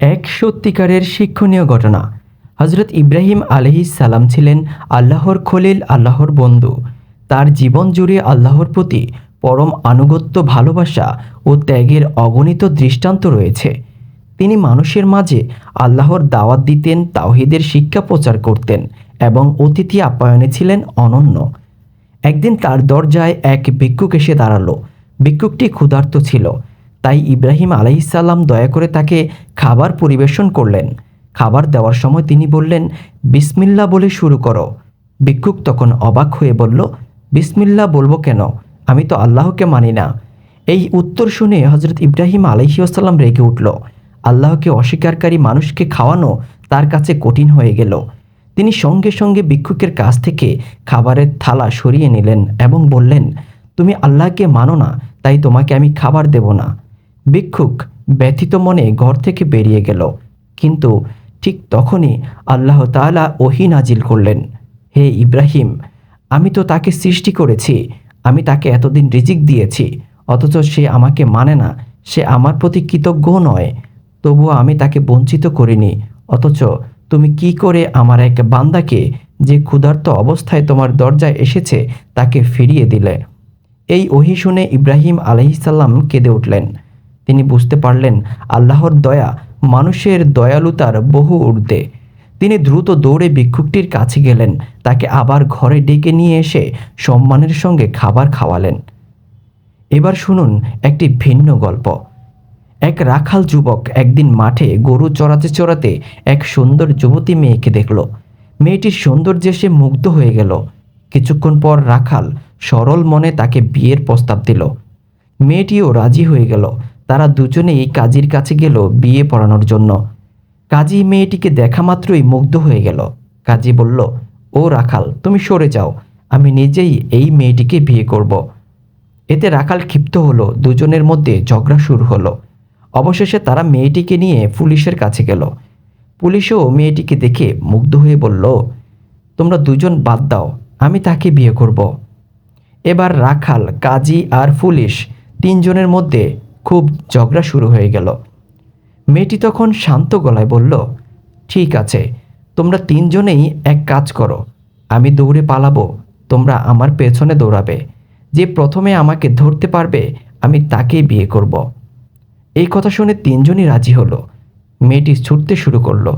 এক সত্যিকারের শিক্ষণীয় ঘটনা। হজরত ইব্রাহিম আলহি সালাম ছিলেন আল্লাহর খলিল, আল্লাহর বন্ধু। তার জীবন জুড়ে আল্লাহর প্রতি পরম আনুগত্য, ভালোবাসা ও ত্যাগের অগণিত দৃষ্টান্ত রয়েছে। তিনি মানুষের মাঝে আল্লাহর দাওয়াত দিতেন, তাওহিদের শিক্ষা প্রচার করতেন এবং অতিথি আপ্যায়নে ছিলেন অনন্য। একদিন তার দরজায় এক ভিক্ষুক এসে দাঁড়াল। ভিক্ষুকটি ক্ষুধার্ত ছিল। তাই ইব্রাহিম আলাইসাল্লাম দয়া করে তাকে খাবার পরিবেশন করলেন। খাবার দেওয়ার সময় তিনি বললেন, বিসমিল্লা বলে শুরু করো। ভিক্ষুক তখন অবাক হয়ে বলল, বিসমিল্লা বলব কেন? আমি তো আল্লাহকে মানি না। এই উত্তর শুনে হজরত ইব্রাহিম আলাইসাল্লাম রেগে উঠল। আল্লাহকে অস্বীকারী মানুষকে খাওয়ানো তার কাছে কঠিন হয়ে গেল। তিনি সঙ্গে সঙ্গে ভিক্ষুকের কাছ থেকে খাবারের থালা সরিয়ে নিলেন এবং বললেন, তুমি আল্লাহকে মানো না, তাই তোমাকে আমি খাবার দেব না। ভিক্ষুক ব্যথিত মনে ঘর থেকে বেরিয়ে গেল। কিন্তু ঠিক তখনই আল্লাহ তাআলা ওহি নাজিল করলেন, হে ইব্রাহিম, আমি তো তাকে সৃষ্টি করেছি, আমি তাকে এতদিন রিজিক দিয়েছি, অথচ সে আমাকে মানে না, সে আমার প্রতি কৃতজ্ঞ নয়। তবুও আমি তাকে বঞ্চিত করিনি, অথচ তুমি কি করে আমার এক বান্দাকে যে ক্ষুধার্ত অবস্থায় তোমার দরজায় এসেছে তাকে ফিরিয়ে দিলে? এই ওহি শুনে ইব্রাহিম আলহিসাল্লাম কেঁদে উঠলেন। তিনি বুঝতে পারলেন, আল্লাহর দয়া মানুষের দয়ালুতার বহু ঊর্ধ্বে। তিনি দ্রুত দৌড়ে ভিক্ষুকটির কাছে গেলেন, তাকে আবার ঘরে ডেকে নিয়ে এসে সম্মানের সঙ্গে খাবার খাওয়ালেন। এবার শুনুন একটি ভিন্ন গল্প। এক রাখাল যুবক একদিন মাঠে গরু চড়াতে চড়াতে এক সুন্দর যুবতী মেয়েকে দেখল। মেয়েটির সৌন্দর্যে সে মুগ্ধ হয়ে গেল। কিছুক্ষণ পর রাখাল সরল মনে তাকে বিয়ের প্রস্তাব দিল। মেয়েটিও রাজি হয়ে গেল। তারা দুজনেই কাজীর কাছে গেল বিয়ে পড়ানোর জন্য। কাজী মেয়েটিকে দেখা মাত্রই মুগ্ধ হয়ে গেল। কাজী বলল, ও রাখাল, তুমি সরে যাও, আমি নিজেই এই মেয়েটিকে বিয়ে করব। এতে রাখাল ক্ষিপ্ত হলো, দুজনের মধ্যে ঝগড়া শুরু হলো। অবশেষে তারা মেয়েটিকে নিয়ে পুলিশের কাছে গেল। পুলিশও মেয়েটিকে দেখে মুগ্ধ হয়ে বলল, তোমরা দুজন বাদ দাও, আমি তাকে বিয়ে করব। এবার রাখাল, কাজী আর পুলিশ তিনজনের মধ্যে খুব ঝগড়া শুরু হয়ে গেল। মেয়েটি তখন শান্ত গলায় বলল, ঠিক আছে, তোমরা তিনজনেই এক কাজ করো। আমি দৌড়ে পালাবো, তোমরা আমার পেছনে দৌড়াবে। যে প্রথমে আমাকে ধরতে পারবে, আমি তাকেই বিয়ে করব। এই কথা শুনে তিনজনই রাজি হলো। মেয়েটি ছুটতে শুরু করল।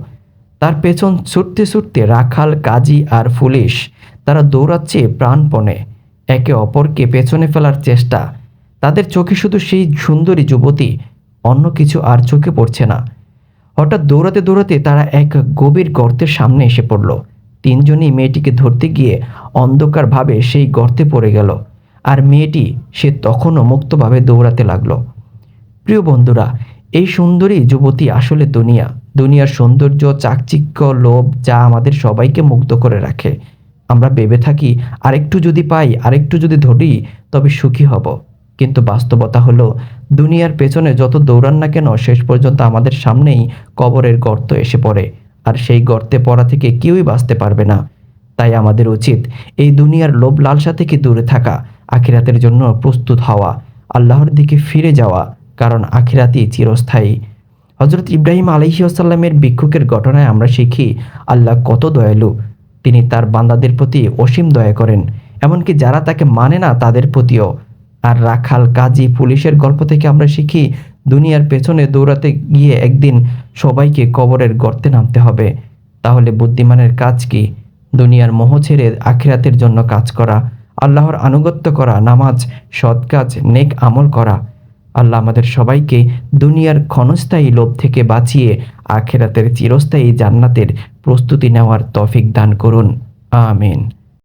তার পেছন ছুটতে ছুটতে রাখাল, কাজী আর পুলিশ তারা দৌড়াচ্ছে প্রাণপণে। একে অপরকে পেছনে ফেলার চেষ্টা তাদের চোখে শুধু সেই সুন্দরী যুবতী, অন্য কিছু আর চোখে পড়ছে না। হঠাৎ দৌড়াতে দৌড়াতে তারা এক গভীর গর্তের সামনে এসে পড়ল। তিনজনই মেয়েটিকে ধরতে গিয়ে অন্ধকারভাবে সেই গর্তে পড়ে গেল আর মেয়েটি সে তখনও মুক্তভাবে দৌড়াতে লাগল। প্রিয় বন্ধুরা, এই সুন্দরী যুবতী আসলে দুনিয়া। দুনিয়ার সৌন্দর্য, চাকচিক্য, লোভ যা আমাদের সবাইকে মুগ্ধ করে রাখে। আমরা ভেবে থাকি, আরেকটু যদি পাই, আরেকটু যদি ধরি, তবে সুখী হব। কিন্তু বাস্তবতা হলো, দুনিয়ার পেছনে যত দৌড়ান না কেন শেষ পর্যন্ত আমাদের সামনেই কবরের গর্ত এসে পড়ে। আর সেই গর্তে পড়া থেকে কেউই বাঁচতে পারবে না। তাই আমাদের উচিত এই দুনিয়ার লোভ লালসা থেকে দূরে থাকা, আখিরাতের জন্য প্রস্তুত হওয়া, আল্লাহর দিকে ফিরে যাওয়া, কারণ আখিরাতই চিরস্থায়ী। হজরত ইব্রাহিম আলহিউসাল্লামের ভিক্ষুকের ঘটনায় আমরা শিখি, আল্লাহ কত দয়ালু। তিনি তার বান্দাদের প্রতি অসীম দয়া করেন। এমনকি যারা তাকে মানে না, তাদের প্রতিও। আর রাখাল কাজী পুলিশের গল্প থেকে আমরা শিখি, দুনিয়ার পেছনে দৌড়াতে গিয়ে একদিন সবাইকে কবরের গর্তে নামতে হবে। তাহলে বুদ্ধিমানের কাজ কি? দুনিয়ার মোহ ছেড়ে আখিরাতের জন্য কাজ করা, আল্লাহর আনুগত্য করা, নামাজ, সৎ কাজ, নেক আমল করা। আল্লাহ আমাদের সবাইকে দুনিয়ার ক্ষণস্থায়ী লোভ থেকে বাঁচিয়ে আখেরাতের চিরস্থায়ী জান্নাতের প্রস্তুতি নেওয়ার তফিক দান করুন। আমিন।